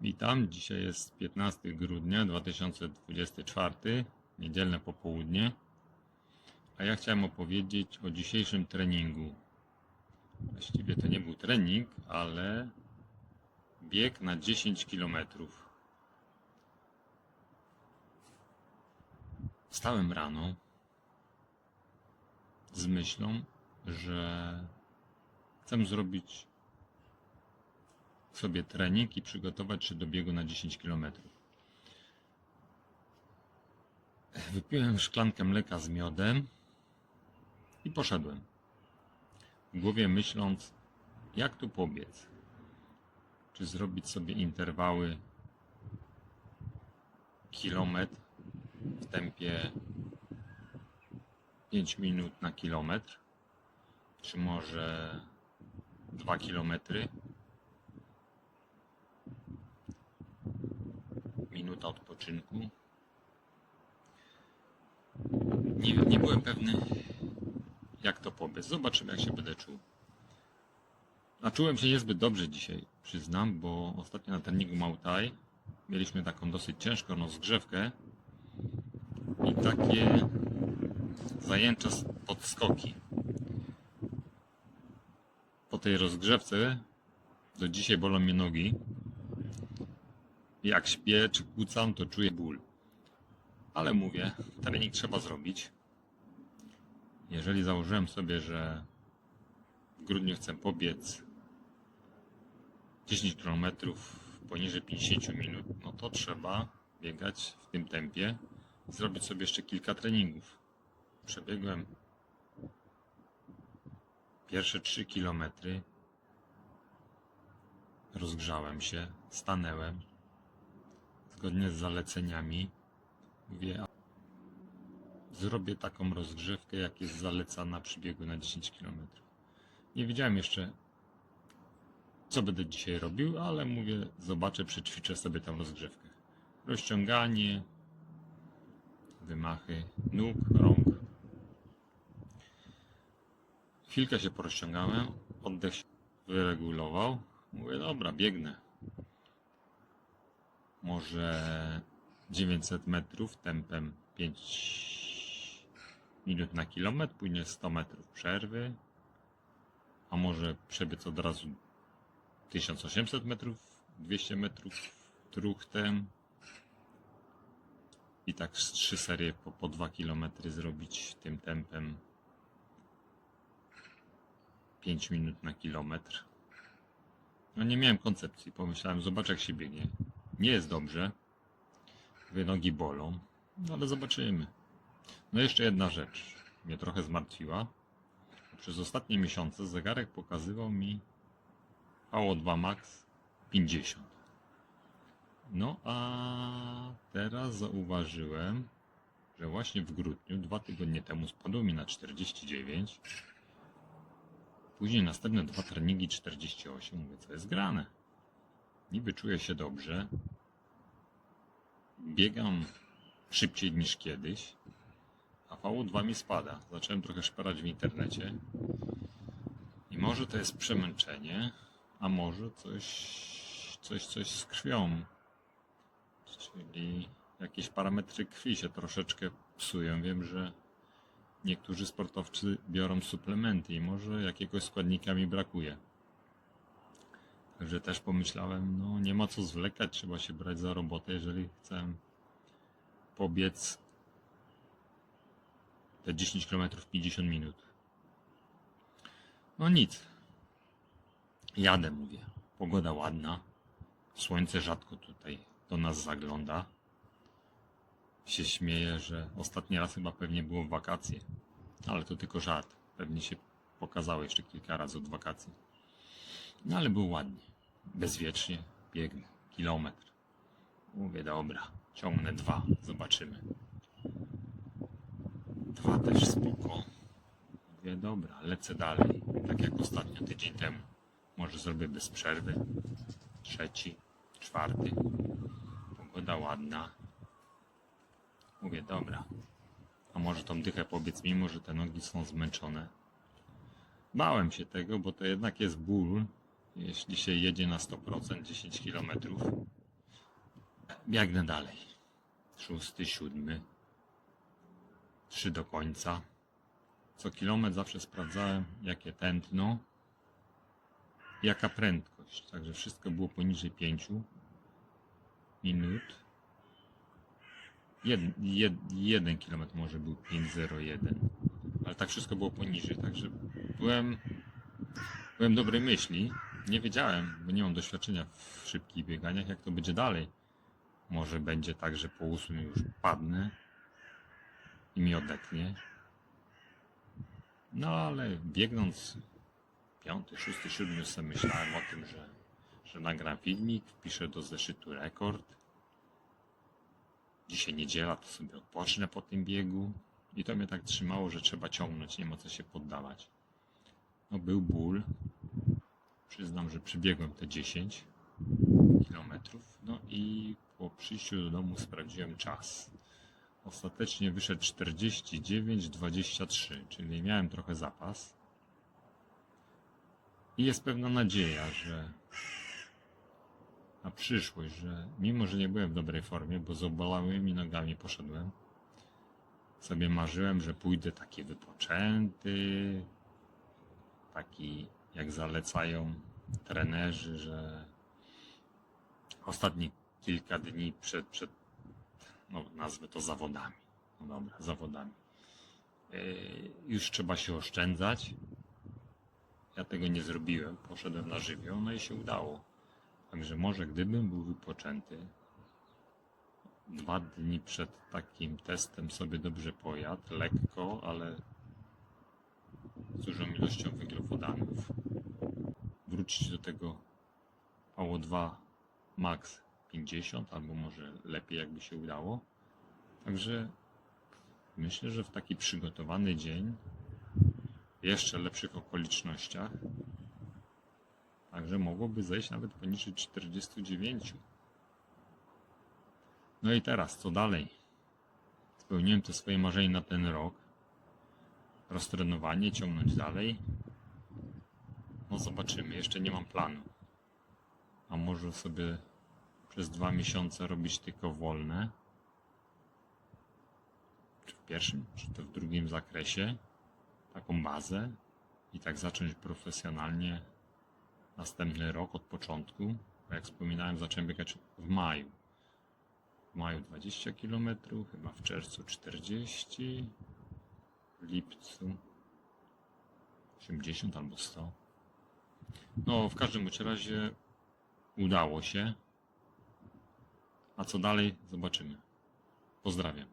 Witam, dzisiaj jest 15 grudnia 2024, niedzielne popołudnie, a ja chciałem opowiedzieć o dzisiejszym treningu. Właściwie to nie był trening, ale bieg na 10 km. Wstałem rano z myślą, że chcę zrobić sobie trening i przygotować się do biegu na 10 km. Wypiłem szklankę mleka z miodem i poszedłem. W głowie myśląc, jak tu pobiec. Czy zrobić sobie interwały kilometr w tempie 5 minut na kilometr, czy może 2 kilometry minuta odpoczynku. Nie, nie byłem pewny, jak to pobiec. Zobaczymy, jak się będę czuł. A czułem się niezbyt dobrze dzisiaj, przyznam, bo ostatnio na treningu Mautaj mieliśmy taką dosyć ciężką rozgrzewkę i takie zajęcze podskoki. Po tej rozgrzewce do dzisiaj bolą mnie nogi jak śpię czy kłócam, to czuję ból. Ale mówię, trening trzeba zrobić. Jeżeli założyłem sobie, że w grudniu chcę pobiec 10 km poniżej 50 minut, no to trzeba biegać w tym tempie i zrobić sobie jeszcze kilka treningów. Przebiegłem pierwsze 3 km. Rozgrzałem się, stanęłem, zgodnie z zaleceniami. Mówię, zrobię taką rozgrzewkę, jak jest zalecana przy biegu na 10 km. Nie wiedziałem jeszcze, co będę dzisiaj robił, ale mówię, zobaczę, przećwiczę sobie tę rozgrzewkę. Rozciąganie, wymachy nóg, rąk. Chwilkę się porozciągałem, oddech się wyregulował. Mówię, dobra, biegnę może 900 metrów tempem 5 minut na kilometr, później 100 metrów przerwy, a może przebiec od razu 1800 metrów, 200 metrów truchtem i tak z trzy serie po, po 2 km zrobić tym tempem 5 minut na kilometr. No nie miałem koncepcji, pomyślałem, zobacz jak się biegnie. Nie jest dobrze. Dwie nogi bolą, no ale zobaczymy. No jeszcze jedna rzecz mnie trochę zmartwiła. Przez ostatnie miesiące zegarek pokazywał mi VO2 Max 50. No a teraz zauważyłem, że właśnie w grudniu, dwa tygodnie temu spadło mi na 49. Później następne dwa treningi 48. Mówię, co jest grane. Niby czuję się dobrze. Biegam szybciej niż kiedyś, a VO2 mi spada. Zacząłem trochę szperać w internecie. I może to jest przemęczenie, a może coś, coś, coś z krwią. Czyli jakieś parametry krwi się troszeczkę psują. Wiem, że niektórzy sportowcy biorą suplementy i może jakiegoś składnika mi brakuje. Także też pomyślałem, no nie ma co zwlekać, trzeba się brać za robotę, jeżeli chcę pobiec te 10 km w 50 minut. No nic. Jadę, mówię. Pogoda ładna. Słońce rzadko tutaj do nas zagląda. Się śmieję, że ostatni raz chyba pewnie było w wakacje. Ale to tylko żart. Pewnie się pokazało jeszcze kilka razy od wakacji. No ale było ładnie. Bezwiecznie biegnę. Kilometr. Mówię, dobra. Ciągnę dwa. Zobaczymy. Dwa też spoko. Mówię, dobra, lecę dalej. Tak jak ostatnio, tydzień temu. Może zrobię bez przerwy. Trzeci, czwarty. Pogoda ładna. Mówię, dobra. A może tą dychę pobiec, mimo że te nogi są zmęczone. Bałem się tego, bo to jednak jest ból, jeśli się jedzie na 100% 10 km. Biegnę dalej. Szósty, siódmy. Trzy do końca. Co kilometr zawsze sprawdzałem, jakie tętno, jaka prędkość. Także wszystko było poniżej 5 minut. Jeden, jed, jeden kilometr może był 5,01, ale tak wszystko było poniżej. Także byłem, byłem dobrej myśli. Nie wiedziałem, bo nie mam doświadczenia w szybkich bieganiach, jak to będzie dalej. Może będzie tak, że po ósmym już padnę i mi odetnie. No ale biegnąc piąty, szósty, siódmy sobie myślałem o tym, że, że nagram filmik, wpiszę do zeszytu rekord. Dzisiaj niedziela, to sobie odpocznę po tym biegu. I to mnie tak trzymało, że trzeba ciągnąć, nie ma co się poddawać. No był ból. Przyznam, że przebiegłem te 10 kilometrów. No i po przyjściu do domu sprawdziłem czas. Ostatecznie wyszedł 49,23, czyli miałem trochę zapas. I jest pewna nadzieja, że na przyszłość, że mimo, że nie byłem w dobrej formie, bo z obolałymi nogami poszedłem, sobie marzyłem, że pójdę taki wypoczęty, taki jak zalecają trenerzy, że ostatnie kilka dni przed, przed no nazwę to zawodami. No dobra, zawodami. Yy, już trzeba się oszczędzać. Ja tego nie zrobiłem. Poszedłem na żywioł, no i się udało. Także może gdybym był wypoczęty, dwa dni przed takim testem sobie dobrze pojadł, lekko, ale z dużą ilością węglowodanów, wrócić do tego VO2 max 50, albo może lepiej jakby się udało. Także myślę, że w taki przygotowany dzień, w jeszcze lepszych okolicznościach, także mogłoby zejść nawet poniżej 49. No i teraz, co dalej? Spełniłem te swoje marzenie na ten rok. Roztrenowanie, ciągnąć dalej. No zobaczymy, jeszcze nie mam planu. A może sobie przez dwa miesiące robić tylko wolne? Czy w pierwszym, czy to w drugim zakresie? Taką bazę i tak zacząć profesjonalnie następny rok od początku. Bo jak wspominałem, zacząłem biegać w maju. W maju 20 km, chyba w czerwcu 40, w lipcu 80 albo 100. No, w każdym razie udało się. A co dalej? Zobaczymy. Pozdrawiam.